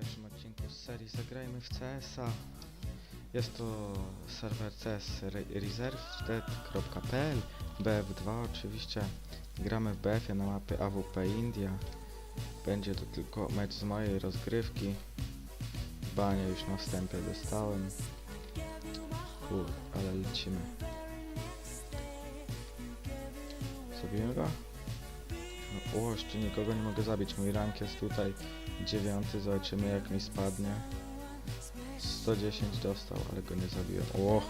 pierwszym odcinku z serii Zagrajmy w CS-a. Jest to serwer CS re- reserved.pl BF2 oczywiście. Gramy w BF-ie na mapie AWP India. Będzie to tylko mecz z mojej rozgrywki. Banie już na wstępie dostałem. Kur, ale lecimy. Zabiłem go? No, o, jeszcze nikogo nie mogę zabić. Mój rank jest tutaj dziewiąty. Zobaczymy jak mi spadnie. 110 dostał, ale go nie zabiłem. O!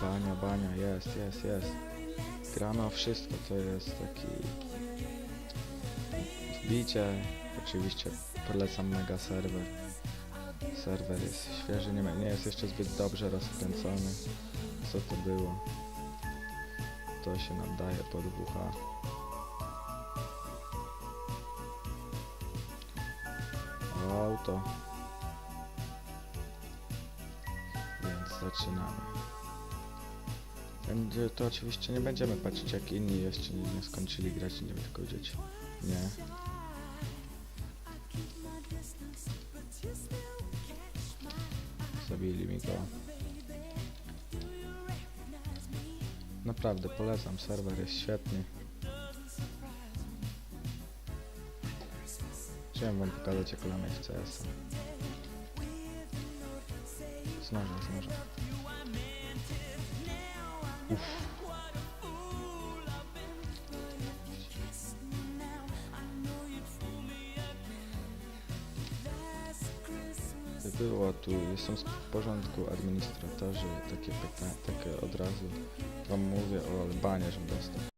Bania, bania, jest, jest, jest. Gramy o wszystko, co jest taki... Wbicie. Oczywiście polecam mega serwer. Serwer jest świeży, nie, ma- nie jest jeszcze zbyt dobrze rozkręcony. Co to było? To się nadaje pod WH. Auto. Więc zaczynamy. Będzie to oczywiście nie będziemy patrzeć jak inni jeszcze nie, nie skończyli grać, będziemy tylko widzieć. Nie. Zabili mi go. Naprawdę polecam, serwer jest świetny. Chciałem wam pokazać jak lamy w CS. Znożę, znożę. Uff. Było tu, są w porządku administratorzy, takie pytania, takie od razu wam mówię o Albanie, że dostał.